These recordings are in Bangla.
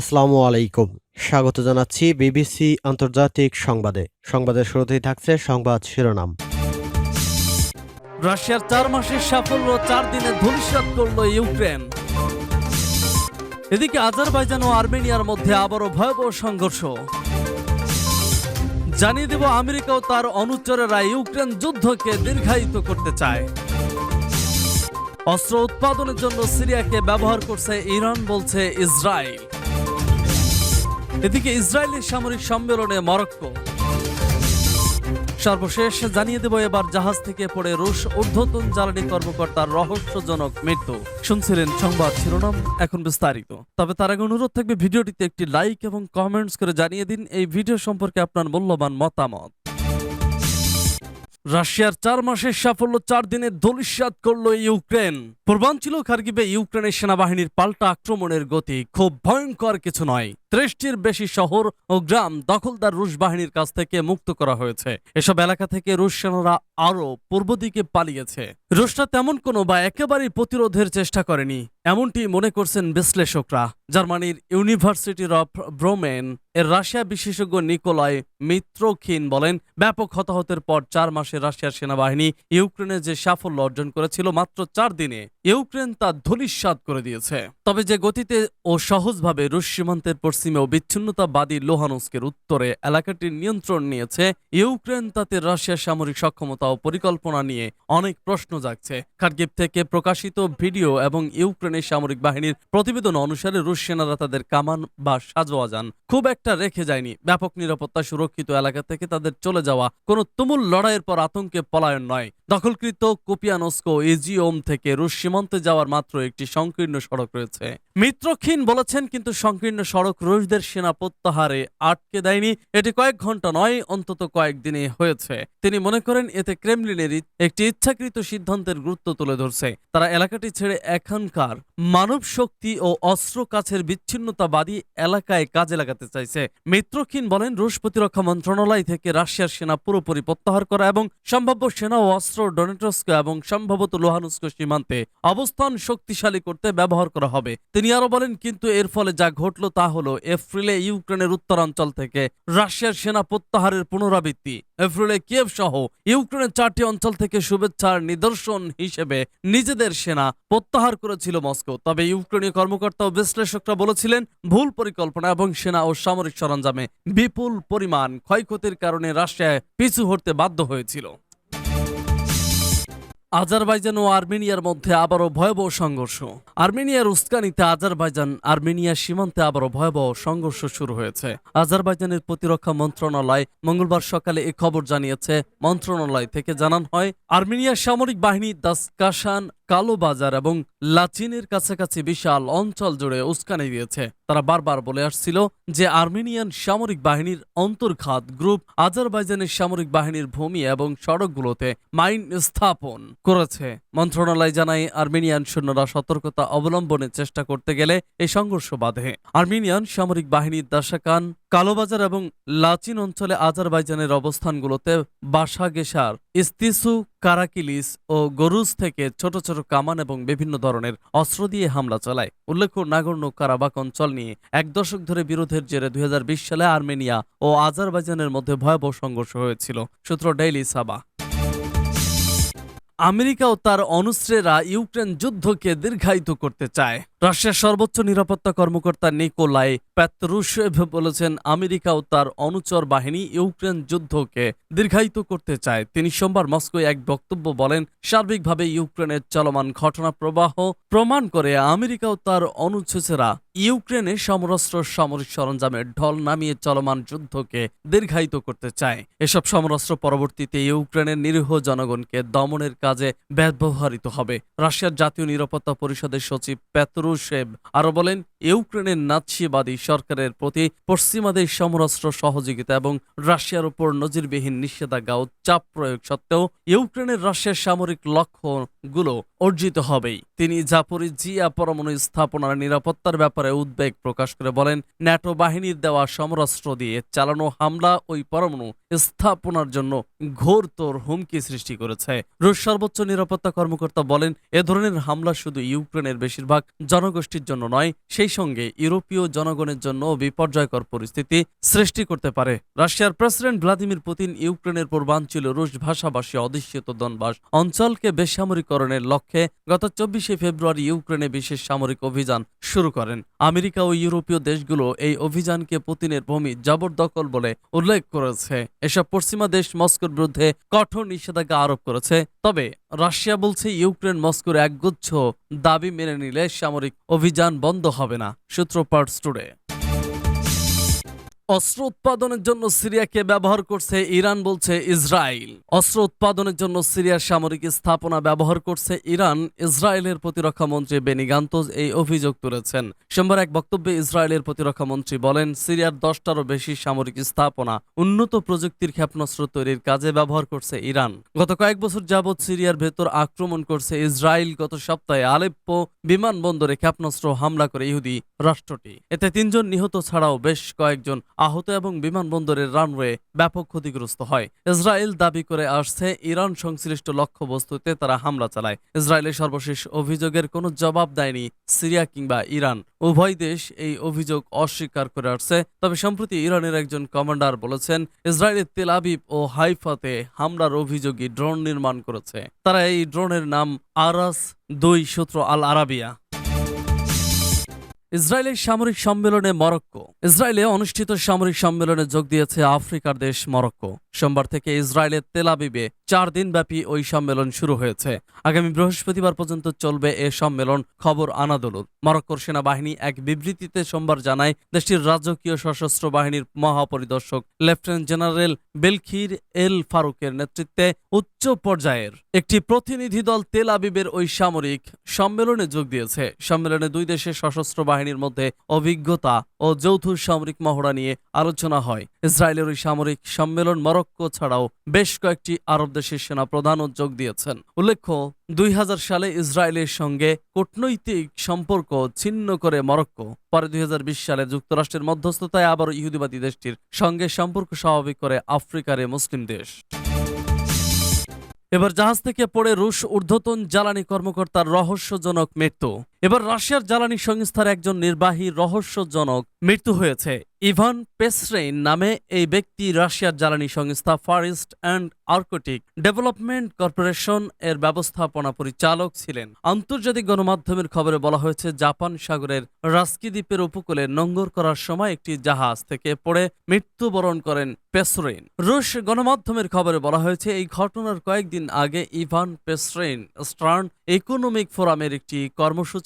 আসসালামু আলাইকুম। স্বাগত জানাচ্ছি বিবিসি আন্তর্জাতিক সংবাদে। সংবাদের শুরুতেই থাকছে সংবাদ শিরোনাম। রাশিয়ার চার মাসের সাফল্য চার দিনে ধূলিসাৎ করল ইউক্রেন। এদিকে আজারবাইজান ও আর্মেনিয়ার মধ্যে আবারও ভয়াবহ সংঘর্ষ। জানিয়ে দেব আমেরিকাও তার অনুচরেরা ইউক্রেন যুদ্ধকে দীর্ঘায়িত করতে চায়। অস্ত্র উৎপাদনের জন্য সিরিয়াকে ব্যবহার করছে ইরান, বলছে ইসরায়েল। এদিকে ইসরায়েলের সামরিক সম্মেলনে মরক্কো। সর্বশেষ জানিয়ে দেব এবার জাহাজ থেকে পড়ে রুশ ঊর্ধ্বতন জ্বালানি কর্মকর্তার রহস্যজনক মৃত্যু। শুনছিলেন সংবাদ শিরোনাম, এখন বিস্তারিত। তবে তার আগে অনুরোধ থাকবে ভিডিওটিতে একটি লাইক এবং কমেন্টস করে জানিয়ে দিন এই ভিডিও সম্পর্কে আপনার মূল্যবান মতামত। রাশিয়ার চার মাসের সাফল্য চার দিনে ধলিস্বাদ করল ইউক্রেন। পূর্বাঞ্চল খার্গিবে ইউক্রেনের সেনাবাহিনীর পাল্টা আক্রমণের গতি খুব ভয়ঙ্কর কিছু নয়। ত্রিশটির বেশি শহর ও গ্রাম দখলদার রুশ বাহিনীর কাছ থেকে মুক্ত করা হয়েছে। এসব এলাকা থেকে রুশ সেনারা আরও পূর্ব দিকে পালিয়েছে। রুশরা তেমন কোনো বা একেবারেই প্রতিরোধের চেষ্টা করেনি, এমনটি মনে করছেন বিশ্লেষকরা। জার্মানির ইউনিভার্সিটির অফ ব্রোমেন এর রাশিয়া বিশেষজ্ঞ নিকোলাই মিত্রখিন বলেন, ব্যাপক হতাহতের পর চার মাসে রাশিয়ার সেনাবাহিনী ইউক্রেনে যে সাফল্য অর্জন করেছিল মাত্র চার দিনে, ইউক্রেন তা ধূলিস্বাদ করে দিয়েছে। তবে যে গতিতে ও সহজভাবে রুশ সীমান্তের পশ্চিমে ও বিচ্ছিন্নতাবাদী লোহানস্কের উত্তরে এলাকাটির নিয়ন্ত্রণ নিয়েছে। ইউক্রেন, তাতে রাশিয়ার সামরিক সক্ষমতা ও পরিকল্পনা নিয়ে অনেক প্রশ্ন জাগছে। খার্গিভ থেকে প্রকাশিত ভিডিও এবং ইউক্রেনের সামরিক বাহিনীর প্রতিবেদন অনুসারে রুশ সেনারা তাদের কামান বা সাজোয়া যান। খুব একটা রেখে যায়নি। ব্যাপক নিরাপত্তা সুরক্ষিত এলাকা থেকে তাদের চলে যাওয়া কোনো তুমুল লড়াইয়ের পর আতঙ্কে পলায়ন নয়। দখলকৃত কোপিয়ানস্কো এজিওম থেকে রুশ সীমান্তে যাওয়ার মাত্র একটি সংকীর্ণ সড়ক রয়েছে। মিত্রক্ষীণ বলেছেন, কিন্তু সংকীর্ণ সড়ক রুশদের সেনা প্রত্যাহারে আটকে দেয়নি। এটি কয়েক ঘণ্টা নয়, অন্তত কয়েকদিনে হয়েছে। তিনি মনে করেন, এতে ক্রেমলিনের একটি ইচ্ছাকৃত সিদ্ধান্তের গুরুত্ব তুলে ধরছে। তারা এলাকাটি ছেড়ে এখানকার মানব শক্তি ও অস্ত্র কাছের বিচ্ছিন্নতাবাদী এলাকায় কাজে লাগাতে চাইছে। মিত্রক্ষীণ বলেন, রুশ প্রতিরক্ষা মন্ত্রণালয় থেকে রাশিয়ার সেনা পুরোপুরি প্রত্যাহার করা এবং সম্ভাব্য সেনা ও অস্ত্র ডোনেটস্ক এবং সম্ভবত লোহানুস্ক সীমান্তে অবস্থান শক্তিশালী করতে ব্যবহার করা হবে। তিনি আরও বলেন, কিন্তু এর ফলে যা ঘটল তা হলো এপ্রিলে ইউক্রেনের উত্তরাঞ্চল থেকে রাশিয়ার সেনা প্রত্যাহারের পুনরাবৃত্তি। এপ্রিলে কিয়েভ সহ ইউক্রেনের চারটি অঞ্চল থেকে শুভেচ্ছার নিদর্শন হিসেবে নিজেদের সেনা প্রত্যাহার করেছিল মস্কো। তবে ইউক্রেনীয় কর্মকর্তা ও বিশ্লেষকরা বলেছিলেন, ভুল পরিকল্পনা এবং সেনা ও সামরিক সরঞ্জামে বিপুল পরিমাণ ক্ষয়ক্ষতির কারণে রাশিয়ায় পিছু হটতে বাধ্য হয়েছিল। আজারবাইজান ও আর্মেনিয়ার মধ্যে আবারও ভয়াবহ সংঘর্ষ। আর্মেনিয়ার উস্কানিতে আজারবাইজান আর্মেনিয়ার সীমান্তে আবারও ভয়াবহ সংঘর্ষ শুরু হয়েছে। আজারবাইজানের প্রতিরক্ষা মন্ত্রণালয় মঙ্গলবার সকালে এ খবর জানিয়েছে। মন্ত্রণালয় থেকে জানান হয়, আর্মেনিয়ার সামরিক বাহিনী দাসকাশান কালো বাজার এবং লাচিনের কাছাকাছি বিশাল অঞ্চল জুড়ে উস্কানি দিয়েছে। তারা বারবার বলে আসছিল যে আর্মেনিয়ান সামরিক বাহিনীর অন্তর্ঘাত গ্রুপ আজারবাইজানের সামরিক বাহিনীর ভূমি এবং সড়কগুলোতে মাইন স্থাপন করেছে। মন্ত্রণালয় জানায়, আর্মেনিয়ান সৈন্যরা সতর্কতা অবলম্বনের চেষ্টা করতে গেলে এই সংঘর্ষ বাধে। আর্মেনিয়ান সামরিক বাহিনীর দাসাকান, কালোবাজার এবং লাচিন অঞ্চলে আজারবাইজানের অবস্থানগুলোতে বাসাগেসার ইস্তিসু কারাকিলিস ও গরুজ থেকে ছোট ছোট কামান এবং বিভিন্ন ধরনের অস্ত্র দিয়ে হামলা চালায়। উল্লেখ্য নাগর্ণ কারাবাক অঞ্চল নিয়ে এক দশক ধরে বিরোধের জেরে দুই হাজার বিশ সালে আর্মেনিয়া ও আজারবাইজানের মধ্যে ভয়াবহ সংঘর্ষ হয়েছিল, সূত্র ডেইলি সাবা। আমেরিকা ও তার অনুশ্রেরা ইউক্রেন যুদ্ধকে দীর্ঘায়িত করতে চায়। রাশিয়ার সর্বোচ্চ নিরাপত্তা কর্মকর্তা নিকোলাই প্যাত্রুশেভ বলেছেন আমেরিকাও তার অনুচর বাহিনী ইউক্রেন যুদ্ধকে দীর্ঘায়িত করতে চায়। তিনি সোমবার মস্কোয় এক বক্তব্য বলেন, সার্বিকভাবে ইউক্রেনের চলমান ঘটনা প্রবাহ প্রমাণ করে আমেরিকাও তার অনুচ্ছেসেরা ইউক্রেনে সমরাস্ত্র সামরিক সরঞ্জামের ঢল নামিয়ে চলমান যুদ্ধকে দীর্ঘায়িত করতে চায়। এসব সমরাস্ত্র পরবর্তীতে ইউক্রেনের নিরীহ জনগণকে দমনের কাজে ব্যবহৃত হবে। রাশিয়ার জাতীয় নিরাপত্তা পরিষদের সচিব পেত্রুশেভ আরও বলেন ইউক্রেনের নাৎসিবাদী সরকারের প্রতি পশ্চিমাদের সমরাস্ত্র সহযোগিতা এবং রাশিয়ার উপর নজিরবিহীন নিষেধাজ্ঞা ও চাপ প্রয়োগ সত্ত্বেও ইউক্রেনের রাশিয়ার সামরিক লক্ষ্যগুলো অর্জিত হবেই। তিনি জাপরিজিয়া পরমাণু স্থাপনার নিরাপত্তার ব্যাপারে উদ্বেগ প্রকাশ করে বলেন, ন্যাটো বাহিনীর দেওয়া সমরাস্ত্র দিয়ে চালানো হামলা ওই পরমাণু স্থাপনার জন্য ঘোরতর হুমকি সৃষ্টি করেছে। রুশ সর্বোচ্চ নিরাপত্তা কর্মকর্তা বলেন, এ ধরনের হামলা শুধু ইউক্রেনের বেশিরভাগ জনগোষ্ঠীর জন্য নয়, সেই সঙ্গে ইউরোপীয় জনগণের জন্য বিপর্যয়কর পরিস্থিতি সৃষ্টি করতে পারে। রাশিয়ার প্রেসিডেন্ট ভ্লাদিমির পুতিন ইউক্রেনের পূর্বাঞ্চল রুশ ভাষাভাষী অধিষ্ঠিত দনবাস অঞ্চলকে বেসামরিকরণের লক্ষ্যে গত চব্বিশে ফেব্রুয়ারি ইউক্রেনে বিশেষ সামরিক অভিযান শুরু করেন। আমেরিকা ও ইউরোপীয় দেশগুলো এই অভিযানকে পুতিনের ভূমি জবরদখল বলে উল্লেখ করেছে। এসব পশ্চিমা দেশ মস্কোর বিরুদ্ধে কঠোর নিষেধাজ্ঞা আরোপ করেছে। তবে রাশিয়া বলছে, ইউক্রেন মস্কোর একগুচ্ছ দাবি মেনে নিলে সামরিক অভিযান বন্ধ হবে না। সূত্রপাট পার্টস টুডে অস্ত্র উৎপাদনের জন্য সিরিয়াকে ব্যবহার করছে ইরান বলছে ইসরায়েল। অস্ত্র উৎপাদনের জন্য সিরিয়ার সামরিক স্থাপনা ব্যবহার করছে ইরান। ইসরায়েলের প্রতিরক্ষা মন্ত্রী বেনি গান্তোজ এই অভিযোগ তুলেছেন। সোমবার এক বক্তব্যে ইসরায়েলের প্রতিরক্ষা মন্ত্রী বলেন, সিরিয়ার দশটারও বেশি সামরিক স্থাপনা উন্নত প্রযুক্তির ক্ষেপণাস্ত্র তৈরির কাজে ব্যবহার করছে ইরান। গত কয়েক বছর যাবৎ সিরিয়ার ভেতর আক্রমণ করছে ইসরায়েল। গত সপ্তাহে আলেপ্পো বিমানবন্দরে ক্ষেপণাস্ত্র হামলা করে ইহুদি রাষ্ট্রটি। এতে তিনজন নিহত ছাড়াও বেশ কয়েকজন আহত এবং বিমানবন্দরের রানওয়ে ব্যাপক ক্ষতিগ্রস্ত হয়। ইসরায়েল দাবি করে আসছে, ইরান সংশ্লিষ্ট লক্ষ্যবস্তুতে তারা হামলা চালায়। ইসরায়েলের সর্বশেষ অভিযোগের কোনো জবাব দেয়নি সিরিয়া কিংবা ইরান। উভয় দেশ এই অভিযোগ অস্বীকার করে আসছে। তবে সম্প্রতি ইরানের একজন কমান্ডার বলেছেন, ইসরায়েলের তেল আবিব ও হাইফাতে হামলার অভিযোগী ড্রোন নির্মাণ করেছে। তারা এই ড্রোনের নাম আরাস দুই সূত্র আল আরাবিয়া। ইসরায়েলের সামরিক সম্মেলনে মরক্কো। ইসরায়েলে অনুষ্ঠিত সামরিক সম্মেলনে যোগ দিয়েছে আফ্রিকার দেশ মরক্কো। সোমবার থেকে ইসরায়েলের তেলাবিবে চার দিনব্যাপী ওই সম্মেলন শুরু হয়েছে। আগামী বৃহস্পতিবার পর্যন্ত চলবে এ সম্মেলন, খবর আনাদোলুর। মরক্কোর সেনাবাহিনী এক বিবৃতিতে সোমবার জানায়, দেশটির রাজকীয় সশস্ত্র বাহিনীর মহাপরিদর্শক লেফটেন্যান্ট জেনারেল বেলখির এল ফারুকের নেতৃত্বে উচ্চ পর্যায়ের একটি প্রতিনিধি দল তেল আবিবের ওই সামরিক সম্মেলনে যোগ দিয়েছে। সম্মেলনে দুই দেশের সশস্ত্র বাহিনীর মধ্যে অভিজ্ঞতা ও যৌথ সামরিক মহড়া নিয়ে আলোচনা হয়। ইসরায়েলের ওই সামরিক সম্মেলন মরক্কো ছাড়াও বেশ কয়েকটি আরব দেশের সেনা প্রধানও যোগ দিয়েছেন। উল্লেখ্য, দুই সালে ইসরায়েলের সঙ্গে কূটনৈতিক সম্পর্ক ছিন্ন করে মরক্কো। পরে দুই হাজার বিশ সালে যুক্তরাষ্ট্রের মধ্যস্থতায় আবারও ইহুদিবাদী দেশটির সঙ্গে সম্পর্ক স্বাভাবিক করে আফ্রিকার মুসলিম দেশ। এবার জাহাজ থেকে পড়ে রুশ ঊর্ধ্বতন জ্বালানি কর্মকর্তার রহস্যজনক মৃত্যু। এবার রাশিয়ার জ্বালানি সংস্থার একজন নির্বাহী রহস্যজনক মৃত্যু হয়েছে। ইভান পেসরেইন নামে এই ব্যক্তি রাশিয়ার জ্বালানি সংস্থা forest and arctic development corporation এর ব্যবস্থাপনা পরিচালক ছিলেন। আন্তর্জাতিক গণমাধ্যমের খবরে বলা হয়েছে, জাপান সাগরের রাস্কি দ্বীপের উপকূলে নোঙ্গর করার সময় একটি জাহাজ থেকে পড়ে মৃত্যুবরণ করেন পেসরেইন রুশ গণমাধ্যমের খবরে বলা হয়েছে, এই ঘটনার কয়েকদিন আগে ইভান পেসরেইন স্টার্ন ইকোনমিক ফোরামের একটি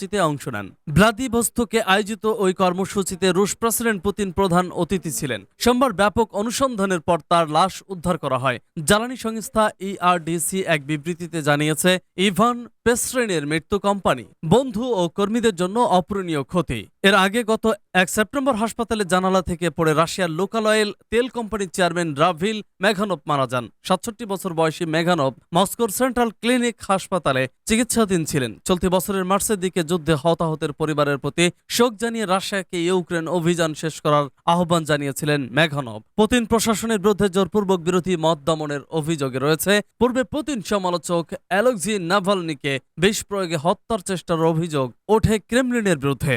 কর্মসূচিতে অংশ নেন। ভ্লাদিভস্তকে আয়োজিত ওই কর্মসূচিতে রুশ প্রেসিডেন্ট পুতিন প্রধান অতিথি ছিলেন। সোমবার ব্যাপক অনুসন্ধানের পর তার লাশ উদ্ধার করা হয়। জ্বালানি সংস্থা ইআরডিসি এক বিবৃতিতে জানিয়েছে, ইভান পেসরেনের মৃত্যু কোম্পানি, বন্ধু ও কর্মীদের জন্য অপূরণীয় ক্ষতি। এর আগে গত এক সেপ্টেম্বর হাসপাতালে জানালা থেকে পড়ে রাশিয়ার লোকাল অয়েল তেল কোম্পানির চেয়ারম্যান রাভিল মেঘানব মারা যান। সাতষট্টি বছর বয়সী মেঘানব মস্কোর সেন্ট্রাল ক্লিনিক হাসপাতালে চিকিৎসাধীন ছিলেন। চলতি বছরের মার্চের দিকে যুদ্ধে হতাহতের পরিবারের প্রতি শোক জানিয়ে রাশিয়াকে ইউক্রেন অভিযান শেষ করার আহ্বান জানিয়েছিলেন মেঘানব। পুতিন প্রশাসনের বিরুদ্ধে জোরপূর্বক বিরোধী মত দমনের অভিযোগে রয়েছে, পূর্বে পুতিন সমালোচক অ্যালেক্সি নাভালনিকে বিষ প্রয়োগে হত্যার চেষ্টার অভিযোগ ওঠে ক্রেমলিনের বিরুদ্ধে।